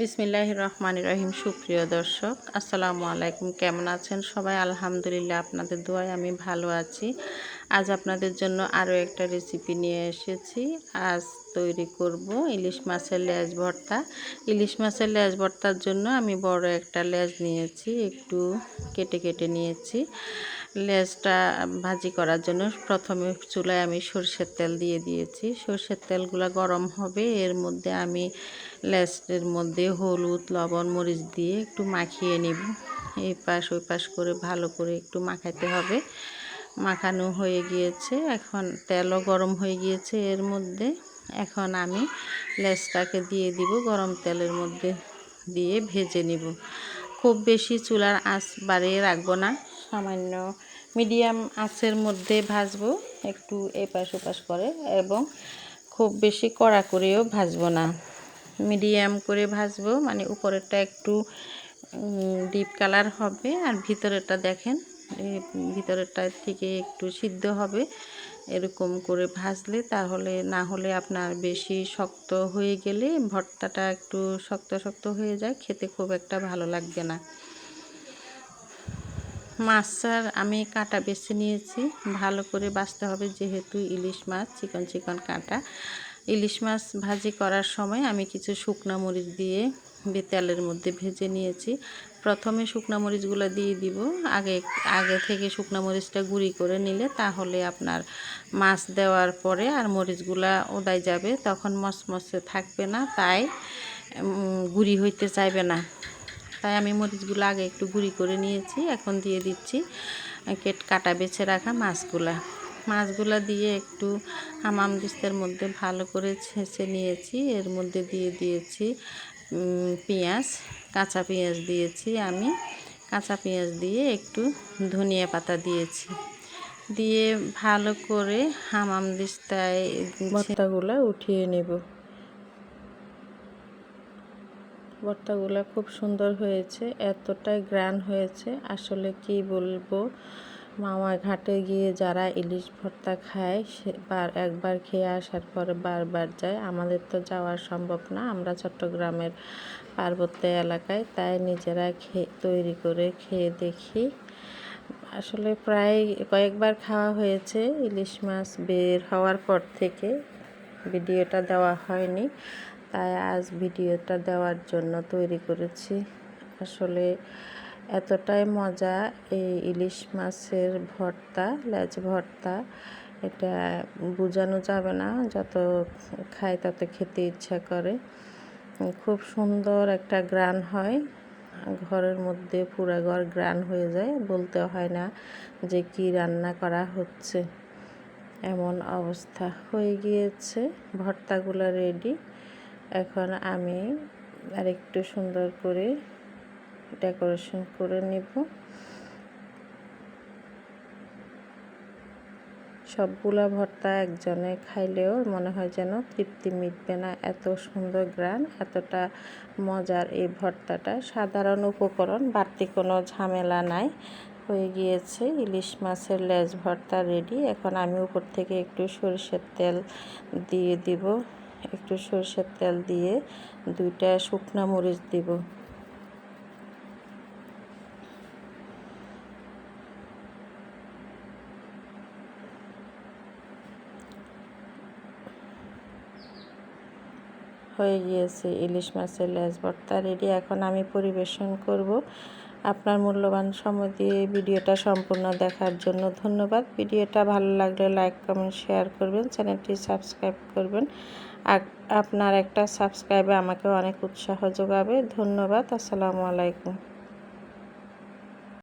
বিসমিল্লাহ রহমান রহিম। সুপ্রিয় দর্শক, আসসালামু আলাইকুম। কেমন আছেন সবাই? আলহামদুলিল্লাহ আপনাদের দোয়ায় আমি ভালো আছি। আজ আপনাদের জন্য আরও একটা রেসিপি নিয়ে এসেছি। আজ তৈরি করব ইলিশ মাছের লেজ ভর্তা। ইলিশ মাছের লেজ ভর্তার জন্য আমি বড় একটা লেজ নিয়েছি, একটু কেটে কেটে নিয়েছি। লেজটা ভাজি করার জন্য প্রথমে চুলায় আমি সর্ষের তেল দিয়ে দিয়েছি। সর্ষের তেলগুলো গরম হবে, এর মধ্যে আমি লেজের মধ্যে হলুদ, লবণ, মরিচ দিয়ে একটু মাখিয়ে নিব। এই পাশ ওই পাশ করে ভালো করে একটু মাখাতে হবে। মাখানো হয়ে গিয়েছে, এখন তেলও গরম হয়ে গিয়েছে এর মধ্যে। এখন আমি লেজটাকে দিয়ে দিব, গরম তেলের মধ্যে দিয়ে ভেজে নিব। খুব বেশি চুলার আঁচ বাড়িয়ে রাখব না। সামান্য মিডিয়াম আঁচের মধ্যে ভাজবো, একটু এপাশ ওপাশ করে, এবং খুব বেশি কড়া করেও ভাজবো না। মিডিয়াম করে ভাজবো মানে উপরেরটা একটু ডিপ কালার হবে, আর ভিতরেরটা দেখেন ভিতরেরটা থেকে একটু সিদ্ধ হবে। এরকম করে ভাজলে তাহলে না হলে আপনার বেশি শক্ত হয়ে গেলে ভর্তাটা একটু শক্ত শক্ত হয়ে যায়, খেতে খুব একটা ভালো লাগবে না। মাছটার আমি কাঁটা বেছে নিয়েছি। ভালো করে বাছতে হবে যেহেতু ইলিশ মাছ, চিকন চিকন কাঁটা। ইলিশ মাছ ভাজি করার সময় আমি কিছু শুকনো মরিচ দিয়ে তেলের মধ্যে ভেজে নিয়েছি। প্রথমে শুকনো মরিচগুলো দিয়ে দিব। আগে আগে থেকে শুকনো মরিচটা গুঁড়ি করে নিলে তাহলে আপনার মাছ দেওয়ার পরে আর মরিচগুলা ওদায় যাবে। তখন মসমসে থাকবে না, তাই গুঁড়ি হইতে চাইবে না। তাই আমি মরিচগুলো আগে একটু গুঁড়ি করে নিয়েছি, এখন দিয়ে দিচ্ছি কেট কাটা বেছে রাখা মাছগুলা। মাছগুলো দিয়ে একটু হামাম দিস্তের মধ্যে ভালো করে ছেঁচে নিয়েছি, এর মধ্যে দিয়ে দিয়েছি পেঁয়াজ, কাঁচা পেঁয়াজ দিয়েছি আমি। কাঁচা পেঁয়াজ দিয়ে একটু ধনিয়া পাতা দিয়েছি। দিয়ে ভালো করে হামাম দিস্তায় ভর্তাগুলো উঠিয়ে নেব। ভর্তাগুলো খুব সুন্দর হয়েছে, এতটাই গ্রান হয়েছে। আসলে কি বলব মামা ঘাটে গিয়ে যারা ইলিশ ভর্তা খায়, সে বার, একবার খেয়ে আসার পরে বারবার যায়। আমাদের তো যাওয়া সম্ভব না, আমরা চট্টগ্রামের পার্বত্য এলাকায়, তাই নিজেরা খেয়ে তৈরি করে খেয়ে দেখি। আসলে প্রায় কয়েকবার খাওয়া হয়েছে, ইলিশ মাছ বের হওয়ার পর থেকে, ভিডিওটা দেওয়া হয়নি। তাই আজ ভিডিওটা দেওয়ার জন্য তৈরি করেছি। আসলে এতটাই মজা এই ইলিশ মাছের ভর্তা, লেজ ভর্তা, এটা বোঝানো যাবে না যত খায় তত খেতে ইচ্ছা করে। খুব সুন্দর একটা গ্রান হয়, ঘরের মধ্যে পুরো ঘর গ্রান হয়ে যায়, বলতে হয় না যে কি রান্না করা হচ্ছে। এমন অবস্থা হয়ে গিয়েছে, ভর্তাগুলো রেডি এখন আমি আর একটু সুন্দর করে ডেকোরেশন করে নিব। সবগুলা ভর্তা একজনে খাইলেও মনে হয় যেন তৃপ্তি মিটবে না, এত সুন্দর গ্রান, এতটা মজার এই ভর্তাটা। সাধারণ উপকরণ, বাড়তি কোনো ঝামেলা নাই। হয়ে গিয়েছে ইলিশ মাছের লেজ ভর্তা রেডি। এখন আমি উপর থেকে একটু সরিষার তেল দিয়ে দিব। একটু সরিষার তেল দিয়ে দুইটা শুকনা মরিচ দিব। হয়ে গিয়েছে, ইলিশ মাছের লেজ ভর্তা রেডি এখন আমি পরিবেশন করব। আপনার মূল্যবান সময় দিয়ে ভিডিওটা সম্পূর্ণ দেখার জন্য ধন্যবাদ। ভিডিওটা ভালো লাগলে লাইক, কমেন্ট, শেয়ার করবেন, চ্যানেলটি সাবস্ক্রাইব করবেন। আপনার একটা সাবস্ক্রাইবে আমাকে অনেক উৎসাহ যোগাবে। ধন্যবাদ, আসসালামু আলাইকুম।